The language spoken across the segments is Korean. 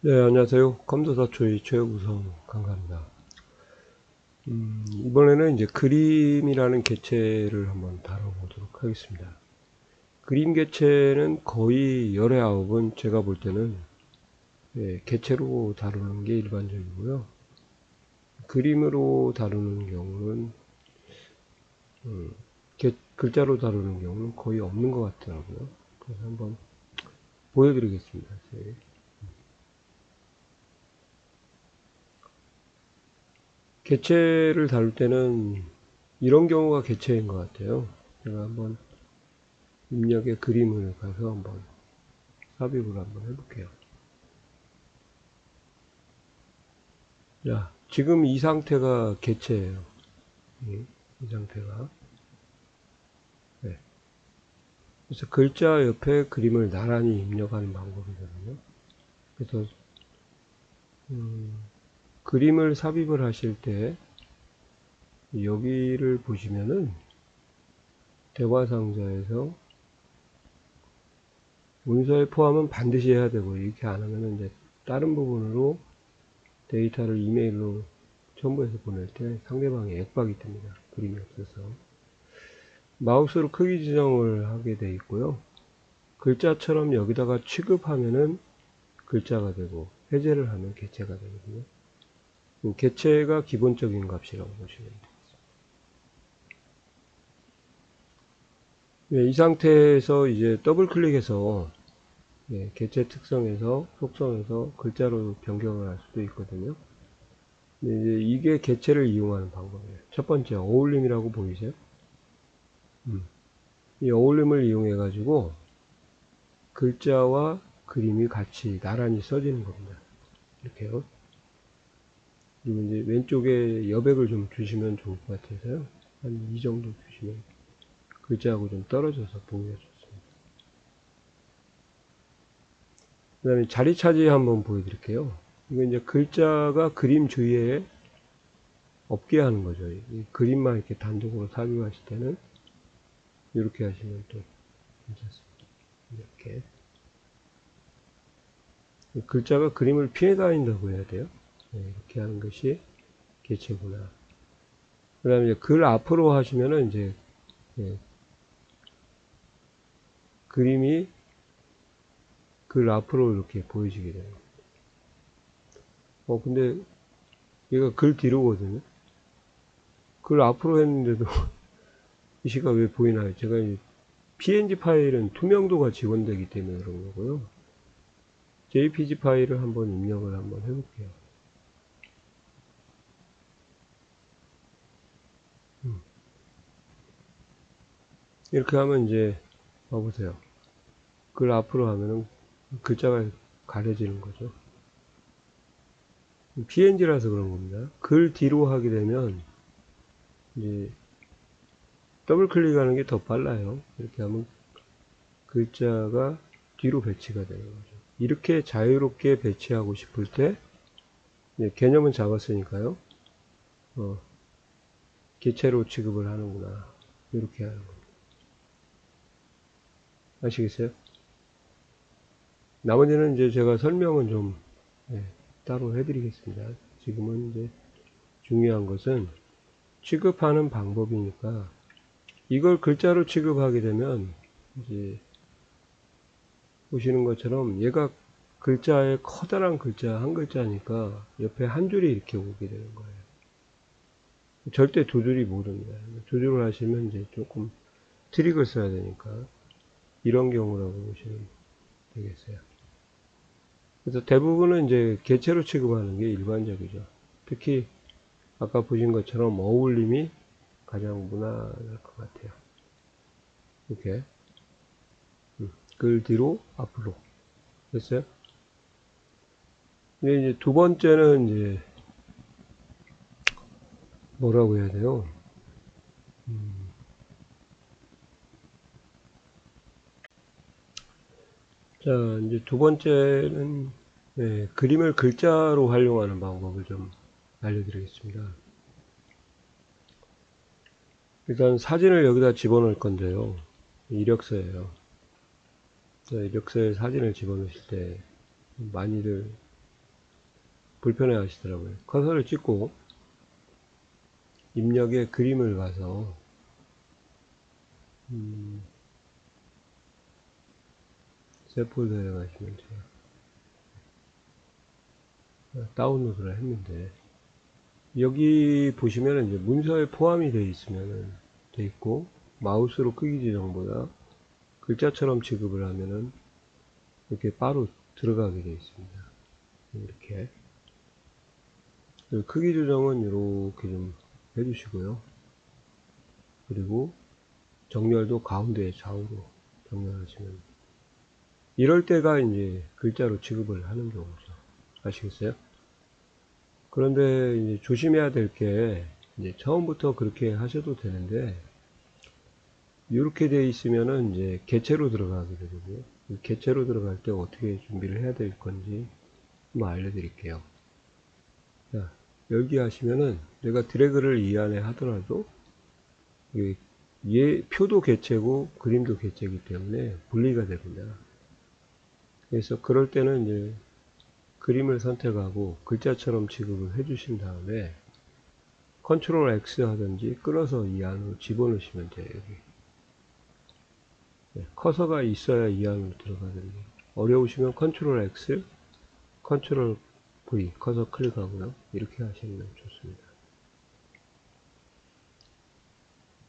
네, 안녕하세요. 컴퓨터초의 최우성 강사입니다. 음, 이번에는 이제 그림이라는 개체를 한번 다뤄보도록 하겠습니다. 그림 개체는 거의 열의 아홉은 제가 볼 때는 예, 개체로 다루는 게 일반적이고요. 그림으로 다루는 경우는 음, 개, 글자로 다루는 경우는 거의 없는 것 같더라고요. 그래서 한번 보여드리겠습니다. 제. 개체를 다룰 때는 이런 경우가 개체인 것 같아요. 제가 한번 입력의 그림을 가서 한번 삽입을 한번 해볼게요. 자, 지금 이 상태가 개체예요. 이, 이 상태가. 네. 그래서 글자 옆에 그림을 나란히 입력하는 방법이거든요. 그래서 음, 그림을 삽입을 하실 때 여기를 보시면은 대화 상자에서 문서의 포함은 반드시 해야 되고 이렇게 안 하면은 이제 다른 부분으로 데이터를 이메일로 첨부해서 보낼 때 상대방이 액박이 뜹니다. 그림이 없어서 마우스로 크기 지정을 하게 돼 있고요. 글자처럼 여기다가 취급하면은 글자가 되고 해제를 하면 개체가 되거든요. 그 개체가 기본적인 값이라고 보시면 되겠습니다. 네, 이 상태에서 이제 더블 클릭해서 네, 개체 특성에서 속성에서 글자로 변경을 할 수도 있거든요. 네, 이제 이게 개체를 이용하는 방법이에요. 첫 번째 어울림이라고 보이세요? 음. 이 어울림을 이용해 가지고 글자와 그림이 같이 나란히 써지는 겁니다. 이렇게요. 그리고 이제 왼쪽에 여백을 좀 주시면 좋을 것 같아서요. 한 이 정도 주시면 글자하고 좀 떨어져서 보기가 좋습니다. 그 다음에 자리 차지 한번 보여드릴게요. 이거 이제 글자가 그림 주위에 없게 하는 거죠. 이 그림만 이렇게 단독으로 삽입하실 때는 이렇게 하시면 또 괜찮습니다. 이렇게. 글자가 그림을 피해 다닌다고 해야 돼요. 네, 이렇게 하는 것이 개체구나. 그 다음에 글 앞으로 하시면은 이제, 예, 그림이 글 앞으로 이렇게 보여지게 돼요. 어, 근데 얘가 글 뒤로거든요. 글 앞으로 했는데도 이 시가 왜 보이나요? 제가 PNG 파일은 투명도가 지원되기 때문에 그런 거고요. JPG 파일을 한번 입력을 한번 해볼게요. 이렇게 하면 이제 봐보세요. 글 앞으로 하면은 글자가 가려지는 거죠. PNG라서 그런 겁니다. 글 뒤로 하게 되면 이제 더블 클릭하는 게 더 빨라요. 이렇게 하면 글자가 뒤로 배치가 되는 거죠. 이렇게 자유롭게 배치하고 싶을 때 개념은 잡았으니까요. 어, 개체로 취급을 하는구나. 이렇게 하는 겁니다. 아시겠어요? 나머지는 이제 제가 설명은 좀 네, 따로 해드리겠습니다. 지금은 이제 중요한 것은 취급하는 방법이니까 이걸 글자로 취급하게 되면 이제 보시는 것처럼 얘가 글자의 커다란 글자 한 글자니까 옆에 한 줄이 이렇게 오게 되는 거예요. 절대 두 줄이 못 옵니다. 두 줄을 하시면 이제 조금 트릭을 써야 되니까 이런 경우라고 보시면 되겠어요. 그래서 대부분은 이제 개체로 취급하는 게 일반적이죠. 특히 아까 보신 것처럼 어울림이 가장 무난할 것 같아요. 이렇게 음, 글 뒤로 앞으로 됐어요? 이제 두 번째는 이제 뭐라고 해야 돼요? 음, 자, 이제 두 번째는 네, 그림을 글자로 활용하는 방법을 좀 알려드리겠습니다. 일단 사진을 여기다 집어넣을 건데요. 이력서예요. 이력서에 사진을 집어넣으실 때 많이들 불편해 하시더라고요. 커서를 찍고 입력에 그림을 가서 음, 새 폴더에 가시면. 아, 다운로드를 했는데 여기 보시면 이제 문서에 포함이 되어 있으면 돼 있고 마우스로 크기 지정보다 글자처럼 취급을 하면은 이렇게 바로 들어가게 되어 있습니다. 이렇게 크기 조정은 이렇게 좀 해주시고요. 그리고 정렬도 가운데 좌우로 정렬하시면 이럴 때가 이제 글자로 취급을 하는 경우죠. 아시겠어요? 그런데 이제 조심해야 될 게 이제 처음부터 그렇게 하셔도 되는데 이렇게 되어 있으면은 이제 개체로 들어가게 되거든요. 개체로 들어갈 때 어떻게 준비를 해야 될 건지 한번 알려드릴게요. 자, 열기 하시면은 내가 드래그를 이 안에 하더라도 얘 표도 개체고 그림도 개체이기 때문에 분리가 됩니다. 그래서 그럴 때는 이제 그림을 선택하고 글자처럼 취급을 해 주신 다음에 컨트롤 X 하든지 끌어서 이 안으로 집어넣으시면 돼요. 여기. 네, 커서가 있어야 이 안으로 들어가거든요. 어려우시면 컨트롤 X, 컨트롤 V, 커서 클릭하고요. 이렇게 하시면 좋습니다.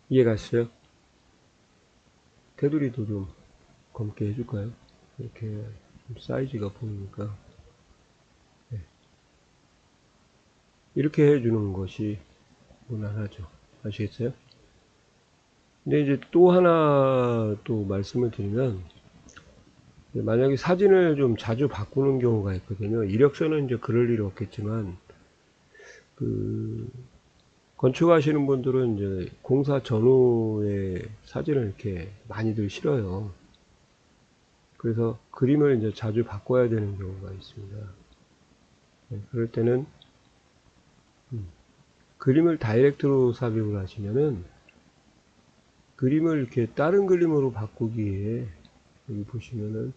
이해가시죠? 테두리도 좀 검게 해줄까요? 이렇게 사이즈가 보이니까 네. 이렇게 해주는 것이 무난하죠. 아시겠어요? 근데 이제 또 하나 또 말씀을 드리면 만약에 사진을 좀 자주 바꾸는 경우가 있거든요. 이력서는 이제 그럴 일 없겠지만 그 건축하시는 분들은 이제 공사 전후에 사진을 이렇게 많이들 실어요. 그래서 그림을 이제 자주 바꿔야 되는 경우가 있습니다. 네, 그럴 때는 음, 그림을 다이렉트로 삽입을 하시면은 그림을 이렇게 다른 그림으로 바꾸기에 여기 보시면은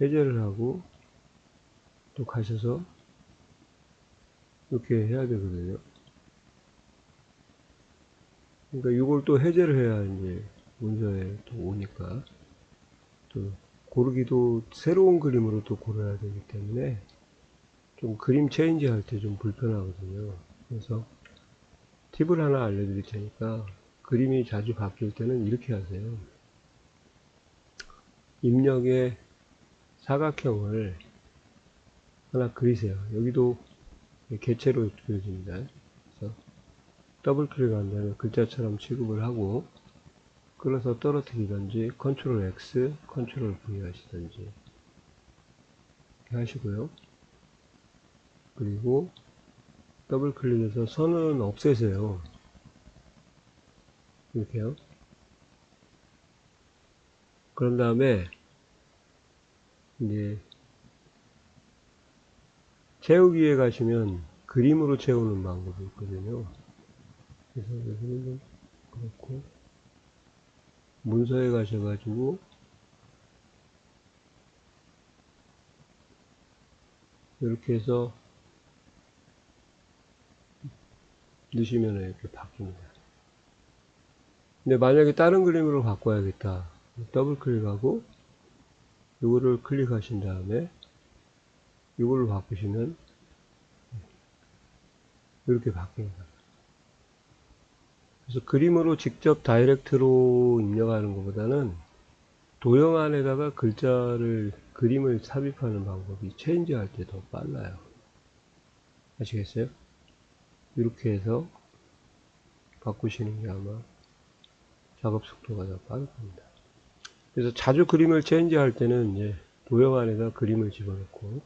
해제를 하고 또 가셔서 이렇게 해야 되거든요. 그러니까 이걸 또 해제를 해야 이제 문서에 또 오니까 또 고르기도 새로운 그림으로 또 고르야 되기 때문에 좀 그림 체인지 할 때 좀 불편하거든요. 그래서 팁을 하나 알려드릴 테니까 그림이 자주 바뀔 때는 이렇게 하세요. 입력의 사각형을 하나 그리세요. 여기도 개체로 그려집니다. 그래서 더블 클릭한 다음에 글자처럼 취급을 하고 끌어서 떨어뜨리든지 컨트롤 X, 컨트롤 V 하시든지 이렇게 하시고요. 그리고 더블 클릭해서 선은 없애세요. 이렇게요. 그런 다음에 이제 채우기에 가시면 그림으로 채우는 방법이 있거든요. 그래서 여기는 좀 그렇고 문서에 가셔가지고 이렇게 해서 넣으시면 이렇게 바뀝니다. 근데 만약에 다른 그림으로 바꿔야겠다. 더블 클릭하고 이거를 클릭하신 다음에 이걸로 바꾸시면 이렇게 바뀝니다. 그래서 그림으로 직접 다이렉트로 입력하는 것보다는 도형 안에다가 글자를 그림을 삽입하는 방법이 체인지 할 때 더 빨라요. 아시겠어요? 이렇게 해서 바꾸시는 게 아마 작업 속도가 더 빠를 겁니다. 그래서 자주 그림을 체인지 할 때는 이제 도형 안에다 그림을 집어넣고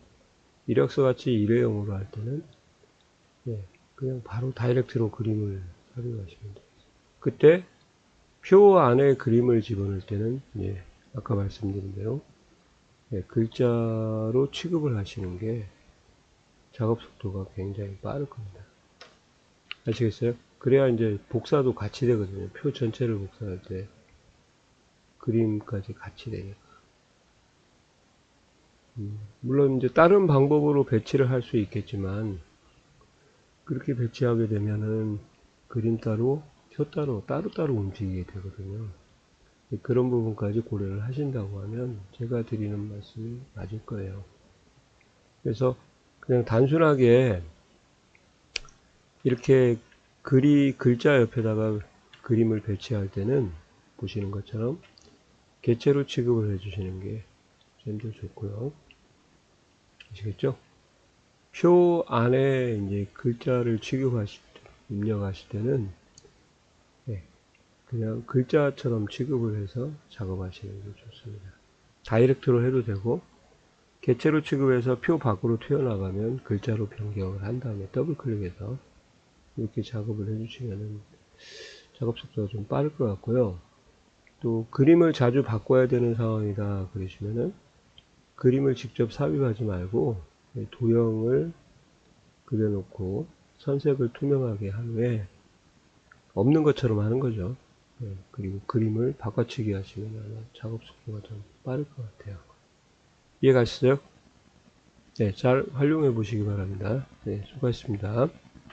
이력서 같이 일회용으로 할 때는 예, 그냥 바로 다이렉트로 그림을 삽입하시면 돼요. 그때 표 안에 그림을 집어넣을 때는 예, 아까 말씀드린 대로 예, 글자로 취급을 하시는 게 작업 속도가 굉장히 빠를 겁니다. 아시겠어요? 그래야 이제 복사도 같이 되거든요. 표 전체를 복사할 때 그림까지 같이 되니까. 음, 물론 이제 다른 방법으로 배치를 할 수 있겠지만 그렇게 배치하게 되면은 그림 따로 표 따로 따로따로 움직이게 되거든요. 그런 부분까지 고려를 하신다고 하면 제가 드리는 말씀이 맞을 거예요. 그래서 그냥 단순하게 이렇게 글이 글자 옆에다가 그림을 배치할 때는 보시는 것처럼 개체로 취급을 해주시는 게좀더 좋고요. 아시겠죠? 표 안에 이제 글자를 취급하실 때, 입력하실 때는 네, 그냥 글자처럼 취급을 해서 작업하시는 게 좋습니다. 다이렉트로 해도 되고 개체로 취급해서 표 밖으로 튀어나가면 글자로 변경을 한 다음에 더블 클릭해서 이렇게 작업을 해주시면은 작업 속도가 좀 빠를 것 같고요. 또 그림을 자주 바꿔야 되는 상황이다 그러시면은 그림을 직접 삽입하지 말고 도형을 그려놓고 선색을 투명하게 한 후에 없는 것처럼 하는 거죠. 네, 그리고 그림을 바꿔치기 하시면 아마 작업 속도가 좀 빠를 것 같아요. 이해 가시죠? 네, 잘 활용해 보시기 바랍니다. 네, 수고하셨습니다.